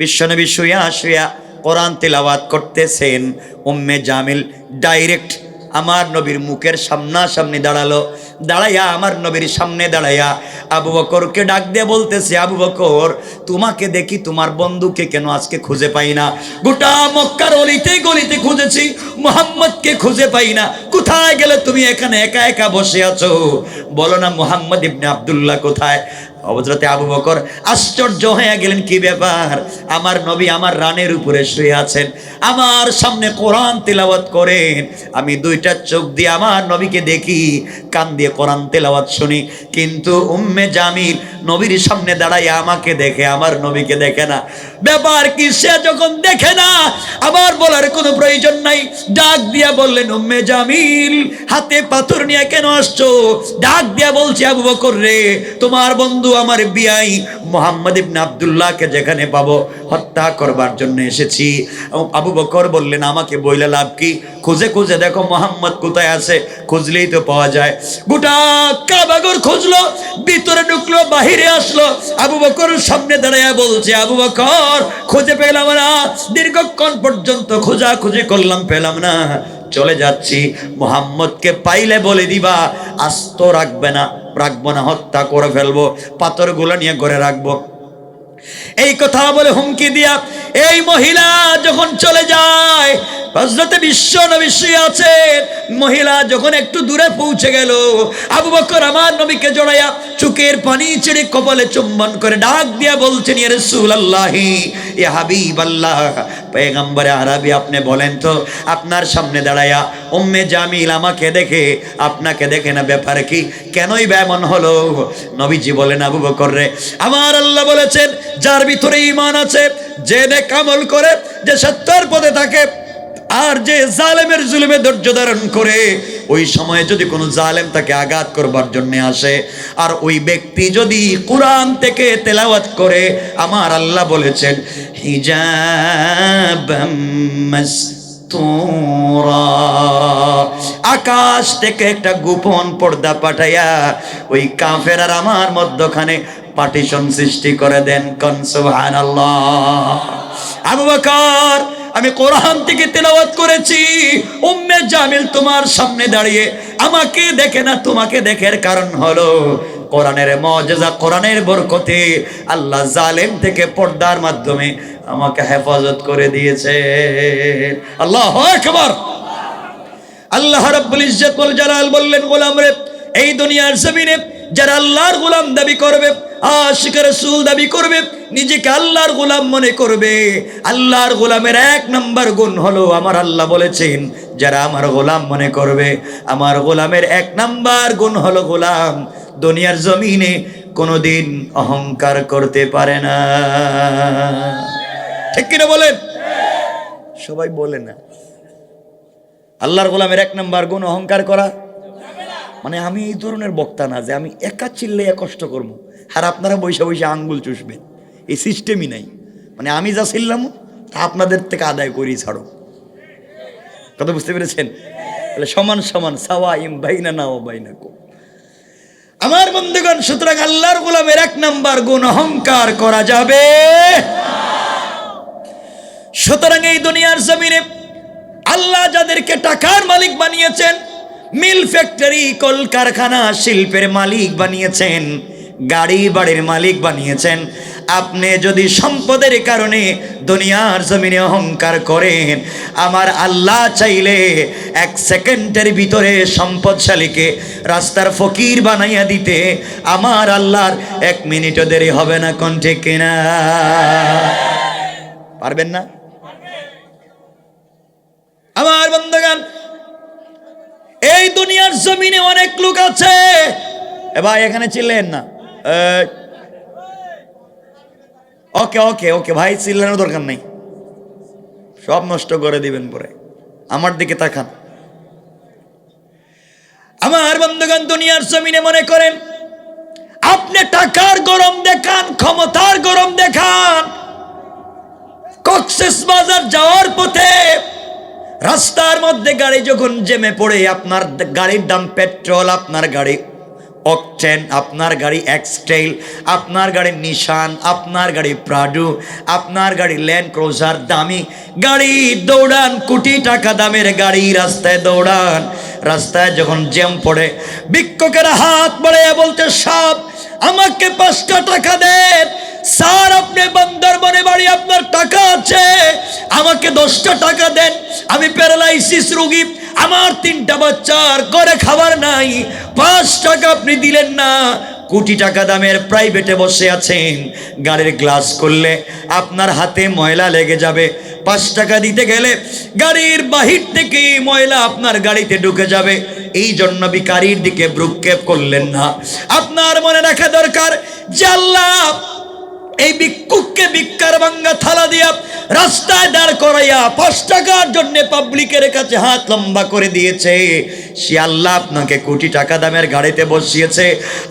বিশ্বনবী শুয়া শুয়া কোরআন তেলাওয়াত করতেছেন। উম্মে জামিল ডাইরেক্ট আমার নবীর মুখের সামনাসামনি দাঁড়াল। দাঁড়াইয়া আমার নবীর সামনে দাঁড়াইয়া আবু বকরকে ডাক দিয়ে বলতেছে, আবু বকর, তোমাকে দেখি তোমার বন্ধুকে কেন আজকে খুঁজে পাই না? গোটা মক্কার অলিতে গলিতে খুঁজেছি, মোহাম্মদকে খুঁজে পাই না। কোথায় গেলে তুমি এখানে একা একা বসে আছো? বলো না, মোহাম্মদ ইবনে আব্দুল্লাহ কোথায়? হজরতে আবু বকর আশ্চর্য হয়ে গেলেন, কি ব্যাপার? আমার নবী আমার রানের উপরে শুয়ে আছেন, আমার সামনে কোরআন তেলাওয়াত করেন। আমি দুইটা চোখ দিয়ে আমার নবীকে দেখি, কান দিয়ে কোরআন তেলাওয়াত শুনি, কিন্তু উম্মে জামিল নবীর সামনে দাঁড়াই আমাকে দেখে, আমার নবীকে দেখে না। ব্যাপার কি, সে যখন দেখে না আবার বলার কোনো প্রয়োজন নাই। ডাক দিয়া বললেন, উম্মে জামিল, হাতে পাথর নিয়ে কেন আসছো? ডাক দিয়া বলছি, আবু বকর রে, তোমার বন্ধু আমার বিয়াই মোহাম্মদ ইবনে আব্দুল্লাহকে যেখানে পাবো হত্যা করবার জন্য এসেছি। আবু বকর বললেন, আমাকে বইলে লাভ কি? খুঁজে খুঁজে দেখো মোহাম্মদ কোথায় আছে, খুঁজলেই তো পাওয়া যায়। গোটা কাবাগর খুঁজলো, ভিতরে ঢুকলো, বাহিরে আসলো। আবু বকর সামনে দাঁড়াইয়া বলছে, আবু বকর, খুঁজে পেলাম না, দীর্ঘক্ষণ পর্যন্ত খোঁজা খুঁজে করলাম, পেলাম না। চলে যাচ্ছি। মোহাম্মদকে পাইলে বলে দিবা, আস্ত রাখবে না, রাখব না, হত্যা করে ফেলব, পাথরগুলো নিয়ে ঘরে রাখব। এই কথা বলে হুমকি দিয়া এই মহিলা যখন চলে যায় হজরতে বিশ্ব নবী শুয়ে আছে মহিলা যখন একটু দূরে পৌঁছে গেল, আবু বকর আমার নবীকে জড়াইয়া চুকের পানি ছেড়ে কপালে চুম্বন করে ডাক দিয়া বলছেন, ইয়া রাসূলুল্লাহি, ইয়া হাবিবাল্লাহ। পয়গম্বরে আরবি আপনি বলেন তো, আপনার সামনে দাঁড়াইয়া উম্মে জামিল আমাকে দেখে, আপনাকে দেখে না, ব্যাপার কি? কেনই বা এমন হলো? নবীজি বলেন, আবু বকর রে, আমার আল্লাহ বলেছেন, যার ভিতরে ঈমান আছে, যে নেক আমল করে, যে সত্যের পথে থাকে, আর যে জালেমের জুলুমে ধৈর্য ধারণ করে, ওই সময়ে যদি কোনো জালেম তাকে আঘাত করবার জন্য আসে, আর ওই ব্যক্তি যদি কোরআন থেকে তেলাওয়াত করে, আমার আল্লাহ বলেছেন হিজাব আকাশ থেকে একটা গোপন পর্দা পাঠাইয়া ওই কাফের আর আমার মধ্যখানে পার্টিশন সৃষ্টি করে দেন। কন, সুবহানাল্লাহ। আবু বকর, আমি কোরআন থেকে তেলাওয়াত করেছি। উম্মে জামিল তোমার সামনে দাঁড়িয়ে আমাকে দেখে না, তোমাকে দেখের কারণ হলো কোরআনের মজেজা, কোরআনের বরকতে আল্লাহ জালেম থেকে পর্দার মাধ্যমে আমাকে হেফাজত করে দিয়েছে আল্লাহ একবার আল্লাহ রাব্বুল ইজ্জত ওয়াল জালাল বললেন, গোলাম রে, এই দুনিয়ার জমিনে যারা আল্লাহর গোলাম দাবি করবে, আশিক রাসূল দাবি করবে, নিজেকে আল্লাহর গোলাম মনে করবে। আল্লাহর গোলামের এক নম্বর গুণ হলো, আমার আল্লাহ বলেছেন, যারা আমার গোলাম মনে করবে, আমার গোলামের এক নাম্বার গুণ হলো গোলাম। দুনিয়ার জমিনে কোনোদিন অহংকার করতে পারে না। ঠিক কিনা বলেন? সবাই বলে না। আল্লাহর গোলামের এক নম্বর গুণ অহংকার করা। মানে আমি এই ধরনের বক্তা না যে আমি একা চিল্লে কষ্ট করব। আর আপনারা বৈশা বৈশা আঙ্গুল চুষবেন। এই সিস্টেমই নাই। মানে আমি যা ছিলাম তা আপনাদের থেকে আদায় করি, ছাড়ো। কথা বুঝতে পেরেছেন? তাহলে সমান সমান সাওয়া ইম বাইনা ও বাইনা কো আমার বন্ধুগণ, সুতরাং আল্লাহর গোলামের এক নাম্বার গুণ অহংকার করা যাবে। সুতরাং এই দুনিয়ার জমিনে আল্লাহ যাদেরকে টাকার মালিক বানিয়েছেন, মিল ফ্যাক্টরি, কলকারখানা, শিল্পের মালিক বানিয়েছেন, গাড়ি বাড়ির মালিক বানিয়েছেন আপনি যদি সম্পদের কারণে দুনিয়ার জমিনে অহংকার করেন, আমার আল্লাহ চাইলে এক সেকেন্ডের ভিতরে সম্পদশালীকে রাস্তার ফকির বানাইয়া দিতে আমার আল্লাহর এক মিনিটও দেরি হবে না, কোন ঠিক কিনা? পারবেন না? আমার বন্ধগান এই দুনিয়ার জমিনে অনেক লোক আছে। এ ভাই, এখানে চিল্লেন না। ওকে ওকে ওকে ভাই, চিল্লানোর দরকার নেই। সব নষ্ট করে দিবেন পরে। আমার দিকে তাকান। আমার বন্ধুগণ, দুনিয়ার জমিনে মনে করেন, আপনি টাকার গরম দেখান, ক্ষমতার গরম দেখান। কক্সেস বাজার যাওয়ার পথে রাস্তার মধ্যে গাড়ি যখন জেমে পড়ে, আপনার গাড়ির দাম পেট্রোল, আপনার গাড়ি অকটেন, আপনার গাড়ি এক্সটেল আপনার গাড়ি নিশান, আপনার গাড়ি প্রাডু, আপনার গাড়ি ল্যান্ড ক্রোজার দামি, গাড়ি দৌড়ান, কোটি টাকা দামের গাড়ি রাস্তায় দৌড়ান। রাস্তায় যখন জ্যাম পড়ে বিক্ষোকের হাত বাড়ে বলতে সাপ আমাকে পাঁচটা টাকা দেন। স্যার, আপনি বান্দরবনে বাড়ি, আপনার টাকা আছে। আমাকে দশটা টাকা দেন। আমি প্যারালাইসিস রোগী। আমার তিনটা বাচ্চার করে খাবার নাই। পাঁচ টাকা আপনি দিলেন না। কোটি টাকা দামের প্রাইভেটে বসে আছেন। গাড়ির গ্লাস করলে আপনার হাতে ময়লা লেগে যাবে। পাঁচ টাকা দিতে গেলে গাড়ির বাহির থেকে ময়লা আপনার গাড়িতে ঢুকে যাবে। এই জন্য বিকারীর দিকে ভ্রুক্ষেপ করলেন না। আপনার মনে রাখা দরকার যে আল্লাহ এই ভিক্ষুককে ভিক্ষার ভাঙ্গা থালা দিয়া রাস্তায় দাঁড় করাইয়া পাঁচ টাকার জন্য পাবলিকের কাছে হাত লম্বা করে দিয়েছে। সে আল্লাহ আপনাকে কোটি টাকা দামের গাড়িতে বসিয়েছে।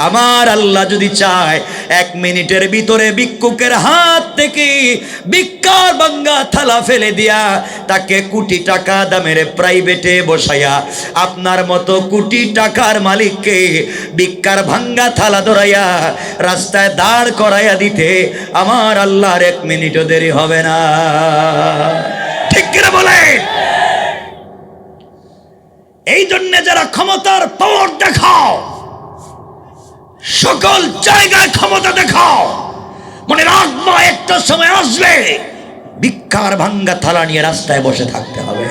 আমার আল্লাহ যদি চায়, এক মিনিটের ভিতরে ভিক্ষুকের হাত থেকে ভিক্ষার ভাঙ্গা থালা ফেলে দিয়া তাকে কোটি টাকা দামের প্রাইভেটে বসাইয়া আপনার মতো কোটি টাকার মালিককে ভিক্ষার ভাঙ্গা থালা ধরাইয়া রাস্তায় দাঁড় করাইয়া দিতে আমার আল্লাহর এক মিনিটও দেরি হবে না। ঠিক কিনা বলে এই জন্য যারা ক্ষমতার পাওয়ার দেখাও, সকল জায়গায় ক্ষমতা দেখাও, মনে রাখবা একটা সময় আসবে ভিক্ষার ভাঙ্গা থালা নিয়ে রাস্তায় বসে থাকতে হবে।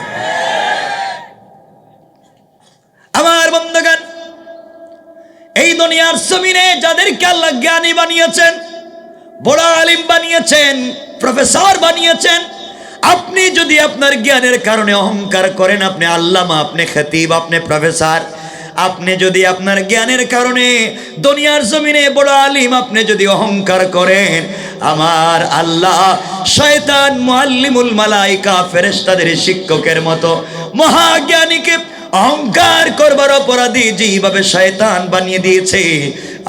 আমার বন্ধুগণ, এই দুনিয়ার জমিনে যাদেরকে আল্লাহ জ্ঞানী বানিয়েছেন বড় আলিম বানিয়েছেন, প্রফেসর বানিয়েছেন। আপনি যদি আপনার জ্ঞানের কারণে অহংকার করেন, আপনি আল্লামা, আপনি খতিব, আপনি প্রফেসর। আপনি যদি আপনার জ্ঞানের কারণে দুনিয়ার জমিনে বড় আলিম, আপনি যদি অহংকার করেন, আমার আল্লাহ শয়তান, মুআল্লিমুল মালাইকা, ফেরেশতাদের শিক্ষকের মতো মহাজ্ঞানীকে অহংকার করবার অপরাধী যেইভাবে শয়তান বানিয়ে দিয়েছে,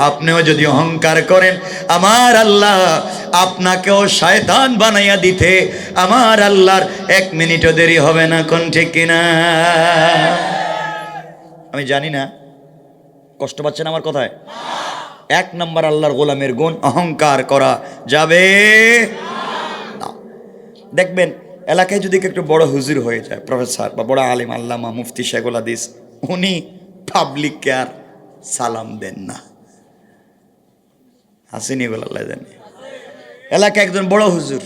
আপনিও যদি অহংকার করেন, আমার আল্লাহ আপনাকেও শয়তান বানাইয়া দিতে, আমার আল্লাহর এক মিনিটও দেরি হবে না, কোন ঠিক কিনা? আমি জানি না, কষ্ট পাচ্ছেন আমার কথায়? এক নম্বর আল্লাহর গোলামের গুণ, অহংকার করা যাবে দেখবেন এলাকায় যদি একটু বড় হুজুর হয়ে যায় প্রফেসর বা বড় আলিম, আল্লামা, মুফতি শেখুল হাদিস, উনি পাবলিককে আর সালাম দেন না। হাসিনি বলে জানে। এলাকায় একজন বড় হুজুর,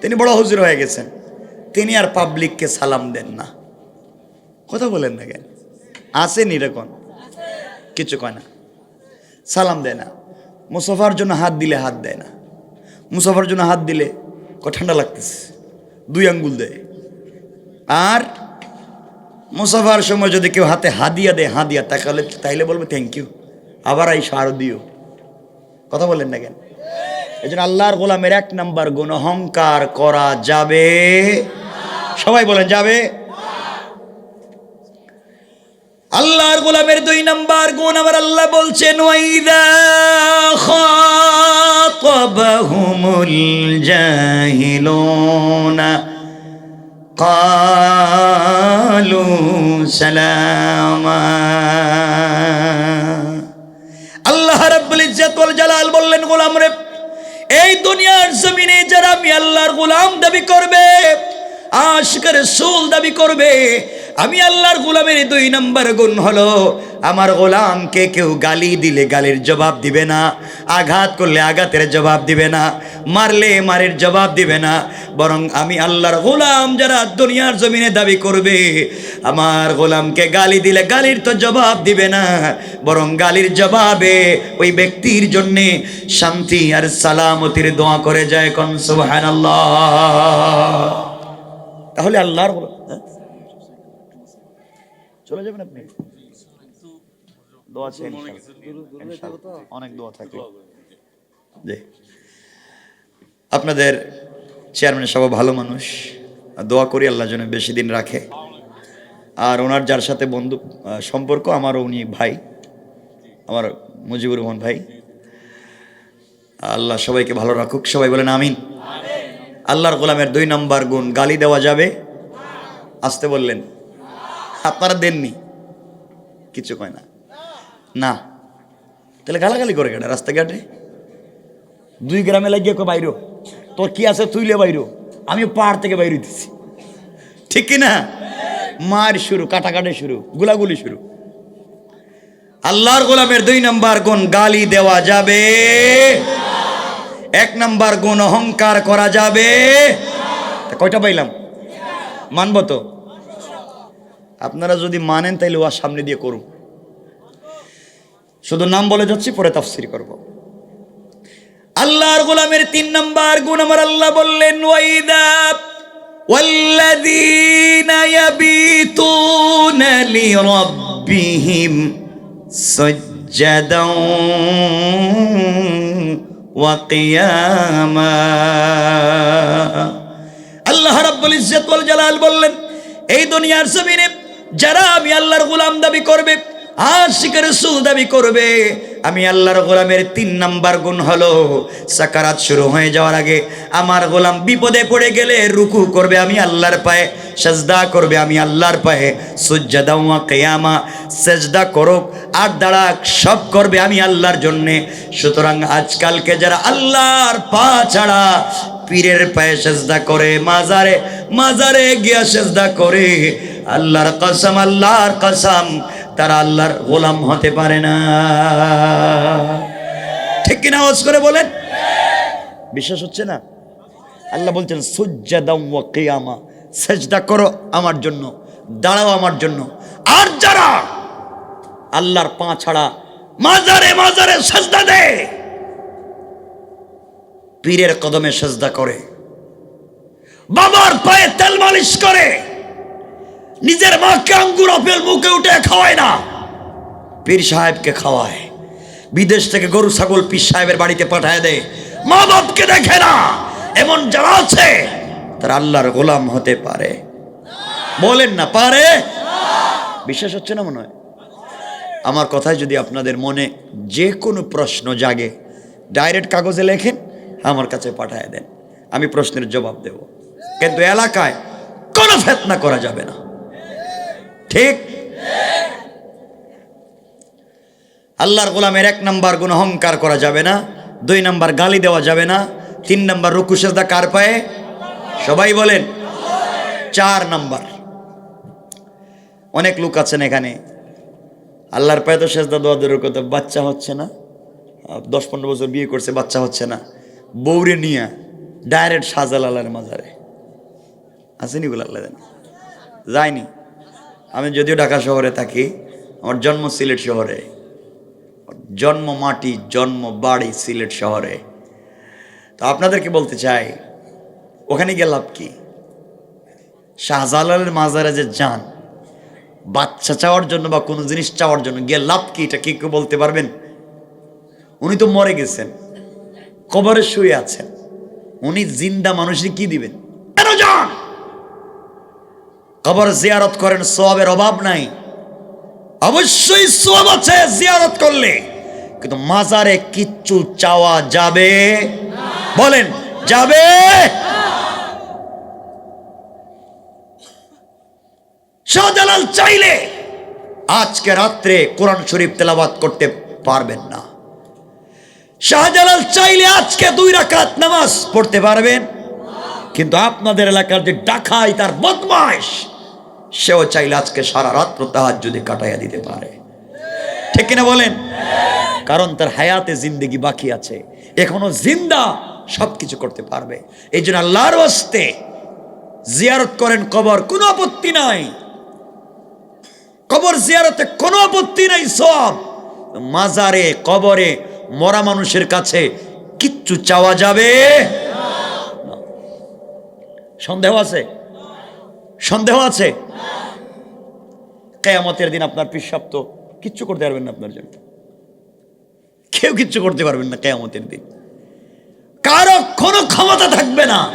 তিনি বড় হুজুর হয়ে গেছেন, তিনি আর পাবলিককে সালাম দেন না। কথা বলেন না কেন? আসেন এরকম? কিছু কয় না। সালাম দেয় না। মুসাফার জন্য হাত দিলে হাত দেয় না। মুসাফার জন্য হাত দিলে ঠান্ডা লাগতেছে। দুই আঙ্গুল দেয়। আর মুসাফার সময় যদি কেউ হাতে হাদিয়া দেয়, হাদিয়া তাকালে তাইলে বলবে থ্যাংক ইউ আবার এই সার দিও। কথা বললেন না কেন? এই জন্য আল্লাহর গোলামের এক নাম্বার গুণ, অহংকার করা যাবে। সবাই বলেন, যাবে। আল্লাহর গোলামের দুই নাম্বার গুণ আবার আল্লাহ বলছেন কালু আল্লাহ রব্বুল ইজ্জত জালাল বললেন, গোলাম রে, এই দুনিয়ার জমিনে যারা আমি আল্লাহর গোলাম দাবি করবে আশিকের সোল দাবি করবে, আমি আল্লাহর গোলামের দুই নম্বর গুণ হলো, আমার গোলামকে কেউ গালি দিলে গালির জবাব দিবে না, আঘাত করলে আঘাতের জবাব দিবে না, মারলে মারের জবাব দিবে না, বরং আমি আল্লাহর গোলাম যারা দুনিয়ার জমিনে দাবি করবে, আমার গোলামকে গালি দিলে গালির তো জবাব দিবে না, বরং গালির জবাবে ওই ব্যক্তির জন্যে শান্তি আর সালামতির দোয়া করে যায় কন, সুবহানাল্লাহ। তাহলে আল্লাহর গোলাম হ্যাঁ? চলে যাবেন আপনি? দোয়া। অনেক দোয়া থাকবে। জি। আপনাদের চেয়ারম্যান সব ভালো মানুষ। আর দোয়া করি আল্লাহ জন্য বেশি দিন রাখে। আর ওনার যার সাথে বন্ধু সম্পর্ক আমারও উনি ভাই। আমার মুজিবুর রহমান ভাই। আল্লাহ সবাইকে ভালো রাখুক। সবাই বলেন আমিন। আল্লাহর গোলামের দুই নম্বর গুণ, গালি দেওয়া যাবে? আসতে বললেন। আপনারা দেননি? কিছু কয় না। না। তাহলে গালাগালি করে কেন রাস্তাঘাটে? দুই গ্রামে লাগিয়ে কো বাইরো, তোর কি আছে তুইলে বাইরো আমি পাহাড় থেকে বাইরে দিচ্ছি ঠিক কি না মার শুরু, কাটাকাটি শুরু, গুলাগুলি শুরু। আল্লাহর গোলামের দুই নাম্বার গুণ, গালি দেওয়া যাবে? এক নাম্বার গুণ অহংকার করা যাবে তা কয়টা পাইলাম মানব তো আপনারা যদি মানেন তাইলে ওয়ার সামনে দিয়ে করুন শুধু নাম বলে যাচ্ছি পরে তাফসির করব আল্লাহর গোলামের তিন নাম্বার গুণ আমার আল্লাহ বললেন ওয়াইদা والذين يبيتون لربهم سجدا ওয়াকিয়ামা আল্লাহ রাব্বুল ইজ্জত জালাল বললেন, এই দুনিয়ার জমিনে যারা আমি আল্লাহর গোলাম দাবি করবে আশিক রসুল দাবি করবে, আমি আল্লাহর গোলামের তিন নাম্বার গুণ হলো, সাকারাত শুরু হয়ে যাওয়ার আগে আমার গোলাম বিপদে পড়ে গেলে রুকু করবে, আমি আল্লাহর পায়ে সেজদা করবে আমি আল্লাহর পায়ে। সুজ্জাদা ওয়া কিয়ামা, সেজদা করুক আর দাঁড়াক, সব করবে আমি আল্লাহর জন্যে। সুতরাং আজকালকে যারা আল্লাহর পা ছাড়া পীরের পায়ে সেজদা করে, মাজারে মাজারে গিয়া সেজদা করে, আল্লাহর কসম আল্লাহর কসম, তারা আল্লাহর গোলাম হতে পারে না। ঠিক কিনা ওয়াজ করে বলেন? বিশ্বাস হচ্ছে না? আল্লাহ বলছেন সুজ্জাদাম ওয়া কিয়ামা সেজদা করো আমার জন্য, দাঁড়াও আমার জন্য। আর যারা আল্লাহর পা ছাড়া মাজারে মাজারে সেজদা দেয়, পীরের কদমে সেজদা করে, বাবার পায়ে তেল মালিশ করে, নিজের মাকে আঙ্গুর আপেল মুখে উঠে খাওয়ায় না, পীর সাহেবকে খাওয়ায়, বিদেশ থেকে গরু, ছাগল পীর সাহেবের বাড়িতে পাঠায় দেয় মা বাপকে দেখে না, এমন যারা আছে তারা আল্লাহর গোলাম হতে পারে। বলেন না, পারে? বিশ্বাস হচ্ছে না মনে হয়? আমার কথায় যদি আপনাদের মনে যে কোনো প্রশ্ন জাগে, ডাইরেক্ট কাগজে লেখেন, আমার কাছে পাঠায় দেন। আমি প্রশ্নের জবাব দেব। কিন্তু এলাকায় কোনো ফেতনা করা যাবে না। ঠিক? আল্লাহর গোলামের এক নাম্বার গুণ অহংকার করা যাবে না, দুই নাম্বার গালি দেওয়া যাবে না, তিন নাম্বার রুকু কার পায়ে? সবাই বলেন। চার নাম্বার। অনেক লোক আছেন এখানে। আল্লাহর পায়ে তো সেজদা দোয়া দূরের কথা বাচ্চা হচ্ছে না। দশ পনেরো বছর বিয়ে করছে, বাচ্চা হচ্ছে না। বৌরে নিয়ে ডাইরেক্ট শাহজালালের মাজারে। আসেনি গুলো আল্লাহ। যায়নি। আমি যদিও ঢাকা শহরে থাকি, আমার জন্ম সিলেট শহরে। জন্ম মাটি, জন্ম বাড়ি সিলেট শহরে। তো আপনাদেরকে বলতে চাই ওখানে গিয়ে লাভ কি? শাহজালালের মাজারে যে যান, বাচ্চা চাওয়ার জন্য বা কোনো জিনিস চাওয়ার জন্য গিয়ে লাভ কি? এটা কি কেউ বলতে পারবেন? উনি তো মরে গেছেন, কবরে শুয়ে আছেন। উনি জিন্দা মানুষই কি দিবেন? কবর জিয়ারত করেন সবের অভাব নাই। অবশ্যই সব আছে জিয়ারত করলে। কিন্তু মাজারে কিচ্ছু চাওয়া যাবে? বলেন, যাবে? শাহজালাল চাইলে আজকে রাত্রে কোরআন শরীফ তেলাবাত করতে পারবেন না। শাহজালাল চাইলে আজকে দুই রাকাত নামাজ পড়তে পারবেন। কিন্তু আপনাদের এলাকার যে ডাকাই, তার বদমাইশ, সেও চাইলে আজকে সারা রাত্র তাহার যদি কাটাইয়া দিতে পারে। ঠিক কিনা বলেন? কারণ তার হায়াতে জিন্দেগি বাকি আছে। এখনও জিন্দা সব কিছু করতে পারবে। এই জন্য আল্লাহর জিয়ারত করেন কবর, কোনো আপত্তি নাই। কবর জিয়ারতে কোনো আপত্তি নাই, সব। মাজারে, কবরে মরা মানুষের কাছে কিচ্ছু চাওয়া যাবে? সন্দেহ আছে? সন্দেহ আছে? কেয়ামতের দিন আপনার পিসাব তো কিচ্ছু করতে পারবেন না আপনার জন্য। কেউ কিচ্ছু করতে পারবেন না কেয়ামতের দিন। কারও কোনো ক্ষমতা থাকবে না।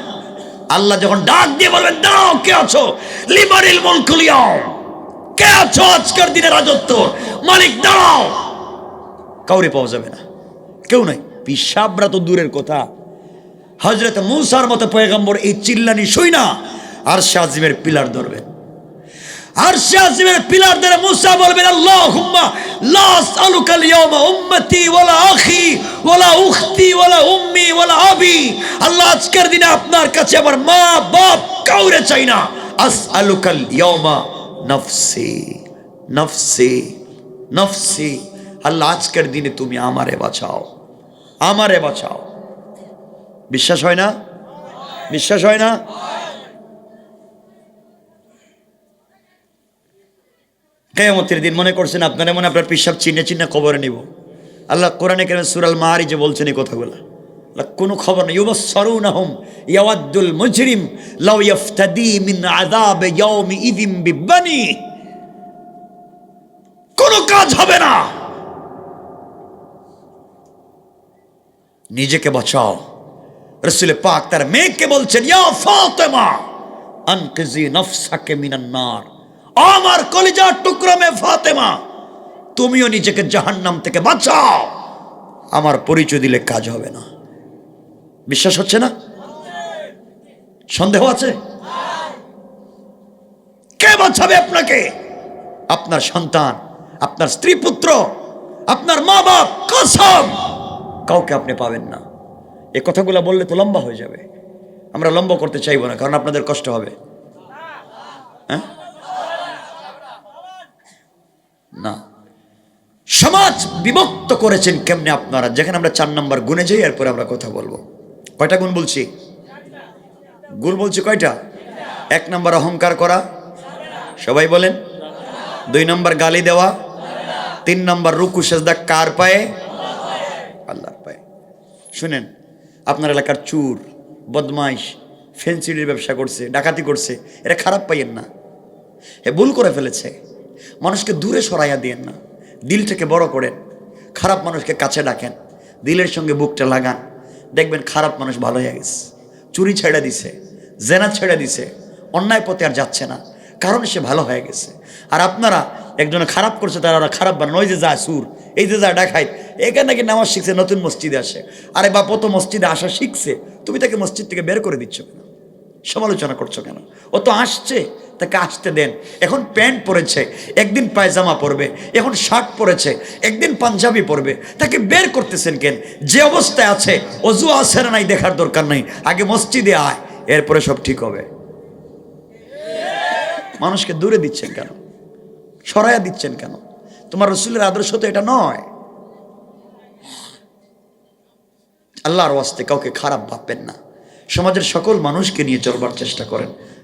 আল্লাহ যখন ডাক দিয়ে বলবেন, দাঁড়াও, কে আছো? লিবারিল মুলকুলিয়াও কে আছো আজকের দিনে রাজত্ব? মালিক, দাঁড়াও। কাউরে পাওয়া যাবে না। কেউ নাই। পিসাবরা তো দূরের কথা। হজরত মৌসার মতো পয়গম্বর এই চিল্লানি শুই না। আর শাজিমের পিলার ধরবেন আর আজিমের পিলার ধরে মুসা বলবেন, আল্লাহুম্মা লা আসআলুকাল ইয়াওমা উম্মতি ওয়ালা আখি ওয়ালা উখতি ওয়ালা উম্মি ওয়ালা আবি। আল্লাহ আজকের দিনে আপনার কাছে আমার মা বাপ কাউরে চাই না। আসআলুকাল ইয়াওমা নফসি নফসি নফসি। আল্লাহ, আজকের দিনে তুমি আমারে বাঁচাও আমারে বাঁচাও। বিশ্বাস হয় না? বিশ্বাস হয় না? কেয়ামতের দিন মনে করছেন আপনারা মনে আপনার পিসাব চিনে চিনে কবরে নিব। আল্লাহ কোরআনে কেন সুরাল মাহারি যে বলছেন এই কথাগুলো। কোনো খবর নেই ইউবাস সরুন আহম ইয়াওয়াদ্দুল মুজরিম, লাউ ইয়াফতাদি মিন বিবানি। কোনো কাজ হবে না। নিজেকে বাঁচাও। রসুল পাক তার মেয়েকে বলছেন আমার কলিজার টুকরো মে ফাতেমা, তুমিও নিজেকে জাহান্নাম থেকে বাঁচাও। আমার পরিচয় দিলে কাজ হবে না। বিশ্বাস হচ্ছে না? সন্দেহ আছে? কে বাঁচাবে আপনাকে? আপনার সন্তান, আপনার স্ত্রী পুত্র, আপনার মা বাপ, কসম! কাউকে আপনি পাবেন না। এ কথাগুলো বললে তো লম্বা হয়ে যাবে। আমরা লম্বা করতে চাইব না, কারণ আপনাদের কষ্ট হবে। হ্যাঁ? না। সমাজ বিভক্ত করেছেন কেমনে আপনারা? যেখানে আমরা চার নম্বর গুনে যাই, এরপরে আমরা কথা বলব। কয়টা গুণ বলছি? গুণ বলছি কয়টা? এক নম্বর অহংকার করা। সবাই বলেন। দুই নম্বর গালি দেওয়া। তিন নম্বর রুকু সেজদা কার পায়ে? আল্লাহর পায়ে। শুনেন, আপনার এলাকার চুর, বদমাইশ, ফেন্সিডির ব্যবসা করছে, ডাকাতি করছে এটা খারাপ পাইয়েন না। এ ভুল করে ফেলেছে। মানুষকে দূরে সরাইয়া দিয়েন না। দিলটাকে বড় করেন। খারাপ মানুষকে কাছে ডাকেন। দিলের সঙ্গে বুকটা লাগান। দেখবেন খারাপ মানুষ ভালো হয়ে গেছে। চুরি ছেড়ে দিছে, জেনা ছেড়ে দিছে, অন্যায় পথে আর যাচ্ছে না। কারণ সে ভালো হয়ে গেছে। আর আপনারা একজনে খারাপ করছে, তারা ওরা খারাপ বানান ওই যে যায় সুর, এই যে যায় ডাকাই এখানে নাকি নামাজ শিখছে, নতুন মসজিদে আসে। আরে বাপ তো মসজিদে আসা শিখছে। তুমি তাকে মসজিদ থেকে বের করে দিচ্ছ কেন? সমালোচনা করছ কেন? ও তো আসছে তাকে আসতে দেন। এখন প্যান্ট পরেছে, একদিন পায়জামা পরবে, এখন শার্ট পরেছে, একদিন পাঞ্জাবি পরবে। তাকে বের করতেছেন কেন? যে অবস্থায় আছে অজু আছে নাই দেখার দরকার নাই। আগে মসজিদে আয়, এরপরে সব ঠিক হবে। মানুষকে দূরে দিচ্ছেন কেন? সরাইয়া দিচ্ছেন কেন? তোমার রসুলের আদর্শ তো এটা নয়। আল্লাহর ওয়াস্তে কাউকে খারাপ ভাববেন না। সমাজের সকল মানুষকে নিয়ে চলবার চেষ্টা করেন।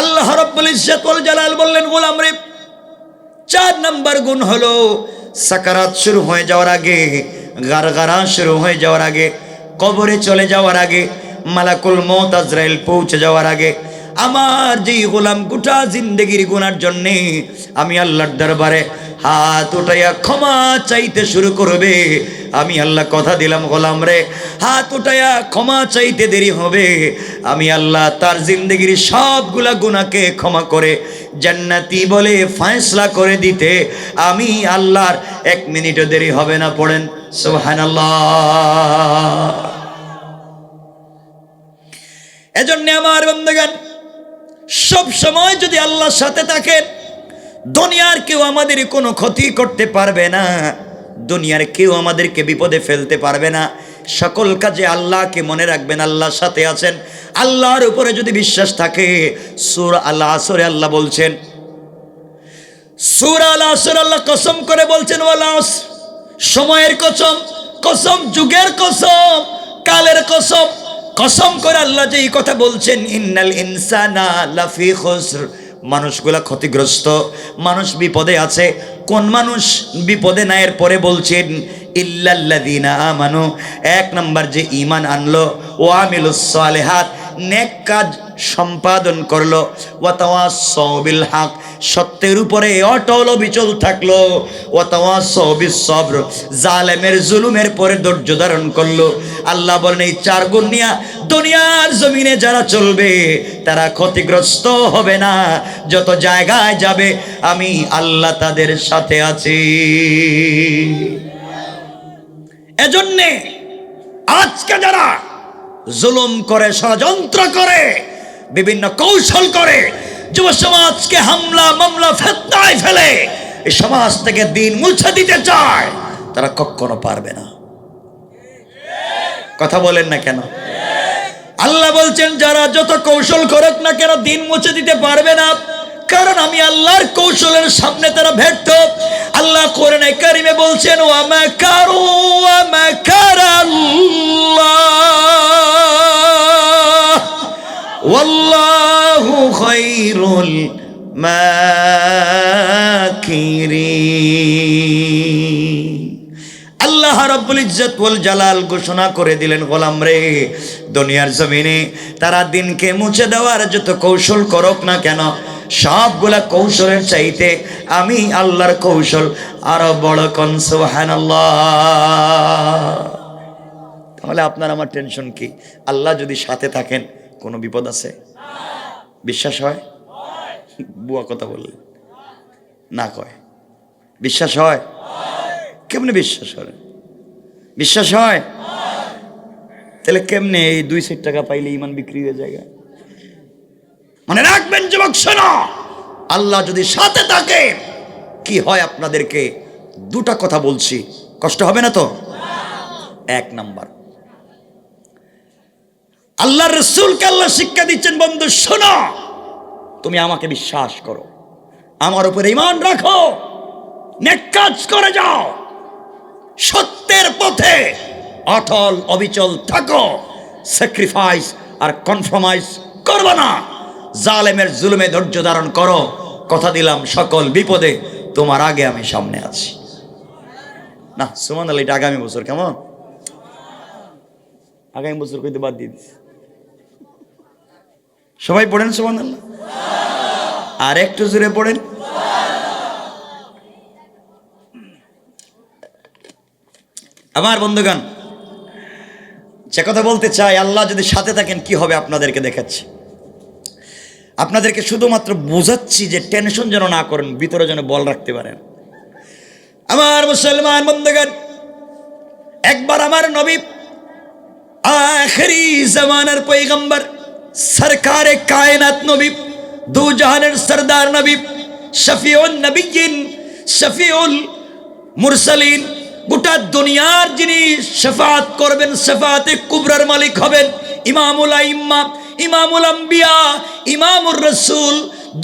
আল্লাহ রব্বুল ইজ্জাতুল জালাল বললেন, গোলাম রে, চার নাম্বার গুণ হলো সাকারাত শুরু হয়ে যাওয়ার আগে, গারগারা শুরু হয়ে যাওয়ার আগে, কবরে চলে যাওয়ার আগে, মালাকুল মত আজরাইল পৌঁছে যাওয়ার আগে আমার যেই গোলাম গোটা জিন্দগির গোনার জন্যে আমি আল্লাহর দরবারে হাত উঠাইয়া ক্ষমা চাইতে শুরু করবে। আমি আল্লাহ কথা দিলাম, গোলাম রে, হাত উঠাইয়া ক্ষমা চাইতে দেরি হবে। আমি আল্লাহ তার জিন্দগির সবগুলা গুণাকে ক্ষমা করে জান্নাতি বলে ফয়সলা করে দিতে আমি আল্লাহর এক মিনিটও দেরি হবে না, পড়েন। সুবহানাল্লাহ। এজন্য আমার বন্ধুগান সব সময় যদি আল্লাহর সাথে থাকেন দুনিয়ার কেউ আমাদের কোনো ক্ষতি করতে পারবে না দুনিয়ার কেউ আমাদেরকে বিপদে ফেলতে পারবে না। সকল কাজে আল্লাহকে মনে রাখবেন আল্লাহর সাথে আছেন। আল্লাহর উপরে যদি বিশ্বাস থাকে সুর আল্লাহ আসরে আল্লাহ বলছেন সুর আল্লাহ আসর আল্লাহ কসম করে বলছেন ওয়ালা আসর, সময়ের কসম কসম যুগের কসম কালের কসম। কসম করে আল্লাহ যে এই কথা বলছেন, ইন্নাল ইনসানা লাফি খুসর। মানুষগুলা ক্ষতিগ্রস্ত, মানুষ বিপদে আছে। কোন মানুষ বিপদে না এর পরে বলছেন, ইল্লাল্লাযিনা আমানু। এক নাম্বার যে ইমান আনলো ও আমিলুস সালেহাত। নেক কাজ সম্পাদন করল। ওয়াতাওয়াসবিল হক সত্যের উপরে অটল অবিচল থাকল। ওয়াতাওয়াসবিস সবর জালেমের জুলুমের পরে ধৈর্য ধারণ করল। আল্লাহ বলেন, এই চার গুণ নিয়া দুনিয়ার জমিনে যারা চলবে, তারা ক্ষতিগ্রস্ত হবে না। যত জায়গায় যাবে, আমি আল্লাহ তাদের সাথে আছি। এজন্যে আজকে যারা জুলুম করে, ষড়যন্ত্র করে বিভিন্ন কৌশল করে যুব সমাজকে হামলা, মামলা, ফেতনায় ফেলে। এই সমাজ থেকে দিন মুছে দিতে চায়, তারা কখনো পারবে না। কথা বলেন না কেন? আল্লাহ বলছেন, যারা যত কৌশল করুক না কেন দিন মুছে দিতে পারবে না। কারণ আমি আল্লাহর কৌশলের সামনে তারা ভেটত আল্লাহ কোরআন কারিমে বলছেন ও আমাকারু আমাকারাল্লাহ ওয়াল্লাহু খায়রুল মাকিরিন আল্লাহ রাব্বুল ইজ্জত ওয়াল জালাল ঘোষণা করে দিলেন, গোলাম রে, দুনিয়ার জমিনে তারা দিনকে মুছে দেওয়ার যত কৌশল করক না কেন, সবগুলা কৌশলের চাইতে আমি আল্লাহর কৌশল আরও বড় কন, সুবহানাল্লাহ। তাহলে আপনার আমার টেনশন কি? আল্লাহ যদি সাথে থাকেন কোনো বিপদ আছে? বিশ্বাস হয়? বুয়া কথা বললে। না কয়। বিশ্বাস হয়? কেমনে বিশ্বাস হয়? বিশ্বাস হয়? তাহলে কেমনে এই দুই সেট টাকা পাইলে ইমান বিক্রি হয়ে যায়? মানে রাখবেন, যুবক শোনো আল্লাহ যদি সাথে থাকে, কি হয় আপনাদেরকে দুটা কথা বলছি। কষ্ট হবে না তো? এক নাম্বার আল্লাহ রসুলকে আল্লাহ শিক্ষা দিচ্ছেন, বন্ধু, শোনো। তুমি আমাকে বিশ্বাস করো। আমার উপরে ইমান রাখো। কাজ করে যাও। সত্যের পথে অটল, অবিচল থাকো। স্যাক্রিফাইস আর কনফার্মাইজ করবে না। জালেমের জুলুমে ধৈর্য ধারণ করো। কথা দিলাম সকল বিপদে। তোমার আগে আমি সামনে আছি। না সুমান আলী এটা আগামী বছর, কেমন? আগামী বছর কইতে বাদ দিয়ে দিস সবাই পড়েন আল্লাহ আর একটু জোরে পড়েন। আমার বন্ধুগণ, যে কথা বলতে চাই, আল্লাহ যদি সাথে থাকেন, কি হবে আপনাদেরকে দেখাচ্ছি। আপনাদেরকে শুধুমাত্র বোঝাচ্ছি যে টেনশন যেন না করেন, ভিতরে যেন বল রাখতে পারেন। আমার মুসলমান বন্ধুগণ, একবার আমার নবী, আখরি জামানার পৈগম্বর সরকারে কায়নাত নবী, দু জাহানের সরদার নবী শফিউল নবীন, শফিউল মুরসালিন, গোটা দুনিয়ার যিনি শেফাত করবেন, শেফাতে কুবরার মালিক হবেন, ইমামুল আইম্মা, ইমামুল আম্বিয়া, ইমামুর রসুল,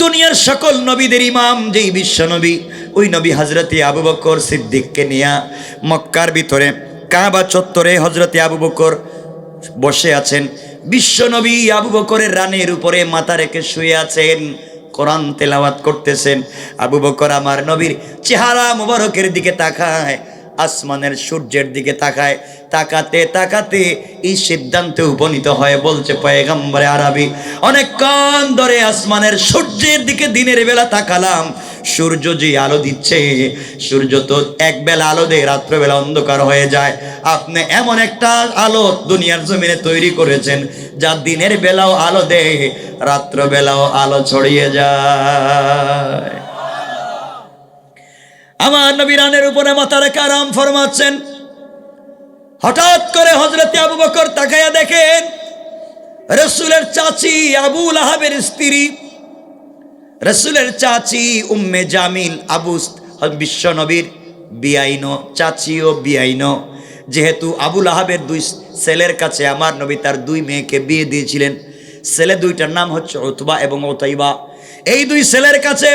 দুনিয়ার সকল নবীদের ইমাম যেই বিশ্ব নবী, ওই নবী হজরতে আবু বকর সিদ্দিককে নিয়া মক্কার ভিতরে কাবা চত্বরে হজরতে আবু বকর বসে আছেন। বিশ্ব নবী আবু বকরের রানের উপরে মাথা রেখে শুয়ে আছেন, কোরআন তেলাওয়াত করতেছেন। আবু বকর আমার নবীর চেহারা মুবারকের দিকে তাকায়, আসমানের সূর্যের দিকে তাকায়। তাকাতে তাকাতে এই সিদ্ধান্তে উপনীত হয়ে, বলছে পয়গম্বরে আরবি অনেকক্ষণ ধরে আসমানের সূর্যের দিকে দিনের বেলা তাকালাম সূর্য যে আলো দিচ্ছে, সূর্য তো এক বেলা আলো দেয়, রাত্রবেলা অন্ধকার হয়ে যায়। আপনি এমন একটা আলো দুনিয়ার জমিনে তৈরি করেছেন, যা দিনের বেলাও আলো দেয়, রাত্রবেলাও আলো ছড়িয়ে যায়। আমার নবী রানের উপরে মাথা রেখে আরাম ফরমাচ্ছেন। হঠাৎ করে হজরতে আবু বকর তাকাইয়া দেখেন, রসুলের চাচি আবুল আহাবের স্ত্রী রসুলের চাচি উম্মে জামিল আবু বিশ্ব নবীর বিআইন চাচি ও বিআইন। যেহেতু আবুল আহাবের দুই ছেলের কাছে আমার নবী তার দুই মেয়েকে বিয়ে দিয়েছিলেন, ছেলে দুইটার নাম হচ্ছে ওতবা এবং ওতাইবা এই দুই ছেলের কাছে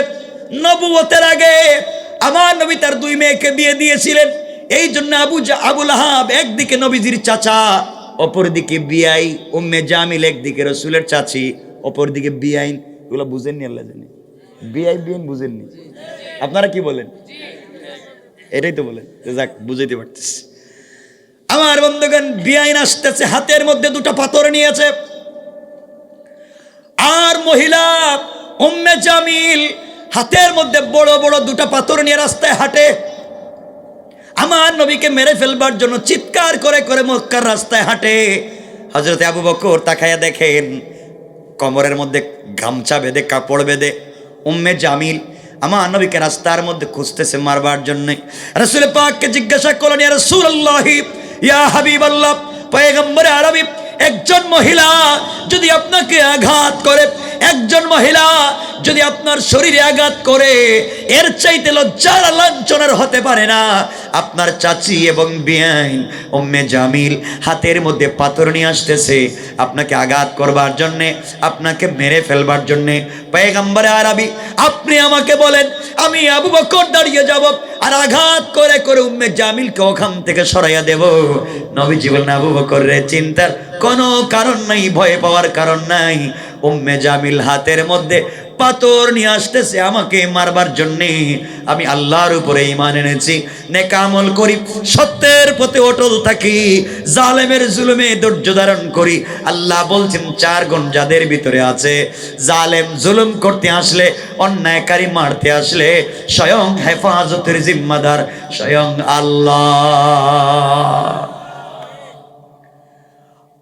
নবুয়তের আগে আমার নবী তার দুই মেয়েকে বিয়ে দিয়েছিলেন। এই জন্য আবু আবুল আহাব একদিকে নবীজির চাচা, অপরদিকে বিআই, উম্মে জামিল একদিকে রসুলের চাচি, অপরদিকে বিআইন। এগুলো বুঝেননি আল্লাহ জানি। বিআই বিআইন বুঝেননি। আপনারা কি বলেন? এটাই তো বলেন যাক, বুঝাইতে পারতেছি। আমার বন্ধুগণ বিআইন আসতেছে, হাতের মধ্যে দুটো পাথর নিয়েছে। আর মহিলা, উম্মে জামিল, হাতের মধ্যে বড় বড় দুটো পাথর নিয়ে রাস্তায় হাঁটে। আমার নবীকে মেরে ফেলবার জন্য চিৎকার করে করে মক্কার রাস্তায় হাঁটে। হজরতে আবু বকর তাকায়া দেখেন, কমরের মধ্যে গামছা বেঁধে, কাপড় বেঁধে উম্মে জামিল। আমার নবীকে রাস্তার মধ্যে খুঁজতেছে মারবার জন্য। রসুল পাককে জিজ্ঞাসা করলেন, ইয়া আল্লাহ ইয়া হাবিবাল্লাহ, পয়গম্বরে আরবি একজন মহিলা যদি আপনাকে আঘাত করে, একজন মহিলা যদি আপনার শরীরে আঘাত করে, এর চাইতে লজ্জার লাঞ্ছনার হতে পারে না। আপনার চাচি এবং বিয়াইন ওম্মে জামিল, হাতের মধ্যে পাথর নিয়ে আসতেছে আপনাকে আঘাত করবার জন্যে, আপনাকে মেরে ফেলবার জন্যে। পেগম্বরে আরবি, আপনি আমাকে বলেন, আমি আবু বকর দাঁড়িয়ে যাব আর আঘাত করে করে উম্মে জামিলকে ওখান থেকে সরাইয়া দেব। নবীজি বলেন, আবু বকর রে, চিন্তার কোনো কারণ নাই, ভয় পাওয়ার কারণ নাই। উম্মে জামিল হাতের মধ্যে পাথর নিয়ে আসতেছে আমাকে মারবার জন্যে। আমি আল্লাহর উপরে ইমান এনেছি। নেকামল করি, সত্যের পথে অটল থাকি, জালেমের জুলুমে ধৈর্য ধারণ করি। আল্লাহ বলছেন, চার গুণ যাদের ভিতরে আছে, জালেম জুলুম করতে আসলে, অন্যায়কারী মারতে আসলে, স্বয়ং হেফাজতের জিম্মাদার, স্বয়ং আল্লাহ।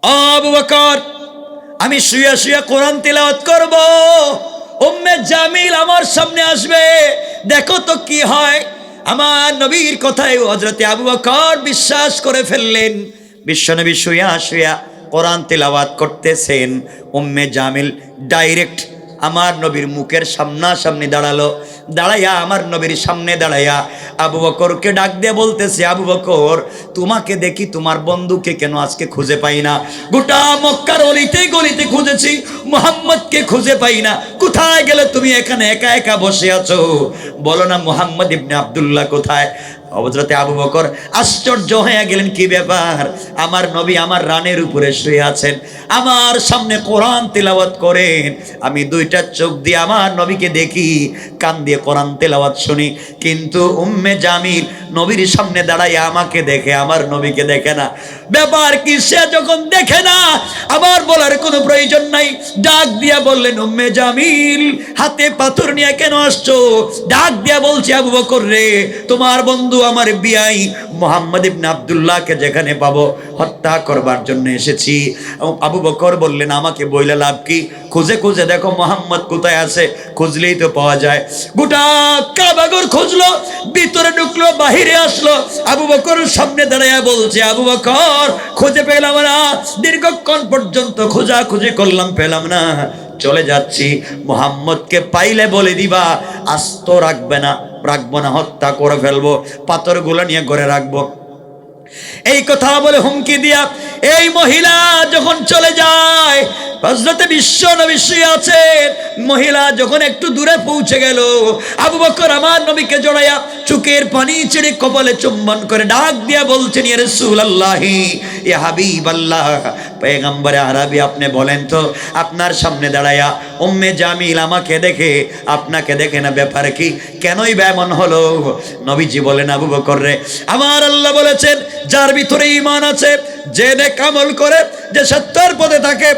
আবু আমি শুয়ে শুয়ে কোরআন তিলাওয়াত করব। উম্মে জামিল আমার সামনে আসবে। দেখো তো কি হয়। আমার নবীর কথায় হজরতে আবু বকর বিশ্বাস করে ফেললেন। বিশ্বনবী শুয়া শুয়া কোরআন তিলাওয়াত করতেছেন। উম্মে জামিল ডাইরেক্ট আমার নবীর মুখের সামনাসামনি দাঁড়াল। দাঁড়াইয়া আমার নবীর সামনে দাঁড়াইয়া আবু বকরকে ডাক দিয়ে বলতেছে, আবু বকর, তোমাকে দেখি তোমার বন্ধুকে কেন আজকে খুঁজে পাই না? গোটা মক্কার অলিতে গলিতে খুঁজেছি, মোহাম্মদকে খুঁজে পাই না। কোথায় গেলে তুমি এখানে একা একা বসে আছো? বলো না, মোহাম্মদ ইবনে আবদুল্লাহ কোথায়? হজরতে আবু বকর আশ্চর্য হয়ে গেলেন, কি ব্যাপার? আমার নবী আমার রানের উপরে শুয়ে আছেন, আমার সামনে কোরআন তেলাওয়াত করেন। আমি দুইটা চোখ দিয়ে আমার নবীকে দেখি, কান দিয়ে কোরআন তেলাওয়াত শুনি। কিন্তু উম্মে জামিল নবীর সামনে দাঁড়াই আমাকে দেখে, আমার নবীকে দেখে না। ব্যাপার কি, সে যখন দেখে না আবার বলার কোনো প্রয়োজন নাই। ডাক দিয়া বললেন, উম্মে জামিল, হাতে পাথর নিয়ে কেন আসছো? ডাক দিয়া বলছি, আবু বকর রে, তোমার বন্ধু আমার বিয়াই মোহাম্মদ ইবনে আব্দুল্লাহকে যেখানে পাবো, হত্যা করবার জন্য এসেছি। আবু বকর বললেন, আমাকে বইলে লাভ কি? খুঁজে খুঁজে দেখো মোহাম্মদ কোথায় আছে, খুঁজলেই তো পাওয়া যায়। গোটা কাবাগর খুঁজলো, ভিতরে ঢুকলো, বাহিরে আসলো। আবু বকর সামনে দাঁড়ায় বলছে, আবু বকর, খুঁজে পেলাম না, দীর্ঘক্ষণ পর্যন্ত খোঁজা খুঁজে করলাম, পেলাম না। চলে যাচ্ছি। মোহাম্মদকে পাইলে বলে দিবা, আস্ত রাখবে না, রাখব না, হত্যা করে ফেলব, পাথরগুলো নিয়ে ঘরে রাখব। এই কথা বলে হুমকি দিয়া এই মহিলা যখন চলে যায় হজরতে বিশ্ব নবী আছেন। মহিলা যখন একটু দূরে পৌঁছে গেল, আবু বকর আমার নবীকে জড়াইয়া চুকের পানি ছেড়ে কপালে চুম্বন করে ডাক দিয়া বলছেন, ইয়া রাসূলুল্লাহি, ইয়া হাবিবাল্লাহ। পয়গম্বরে আরবি, আপনি বলেন তো, আপনার সামনে দাঁড়ায়া উম্মে জামিল আমাকে দেখে, আপনাকে দেখে না, ব্যাপার কি? কেনই ব্যামন হলো? নবীজি বলেন, আবু বকর রে, আমার আল্লাহ বলেছেন যার ভিতরে ঈমান আছে, যে নেক করে, যে সত্যের পথে থাকে,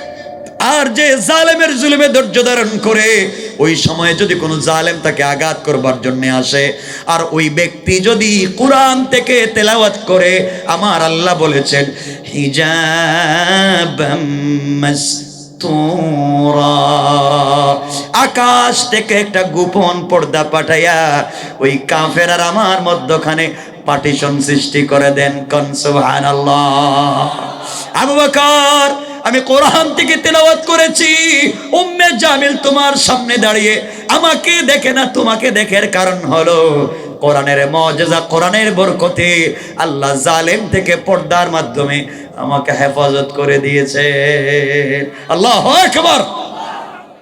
আর যে জালেমের জুলুমে ধৈর্য ধারণ করে, ওই সময়ে যদি কোনো জালেম তাকে আঘাত করবার জন্য আসে, আর ওই ব্যক্তি যদি কোরআন থেকে তেলাওয়াত করে, আমার আল্লাহ বলেছেন হিজাব আকাশ থেকে একটা গোপন পর্দা পাঠাইয়া, ওই কাফের আর আমার মধ্যখানে পার্টিশন সৃষ্টি করে দেন বকর, আমি কোরআন থেকে তেলাওয়াত করেছি, উম্মে জামিল তোমার সামনে দাঁড়িয়ে আমাকে দেখে না, তোমাকে দেখের কারণ হলো কোরআনের মজেজা, কোরআনের বরকতে আল্লাহ জালেম থেকে পর্দার মাধ্যমে আমাকে হেফাজত করে দিয়েছে আল্লাহ আকবার।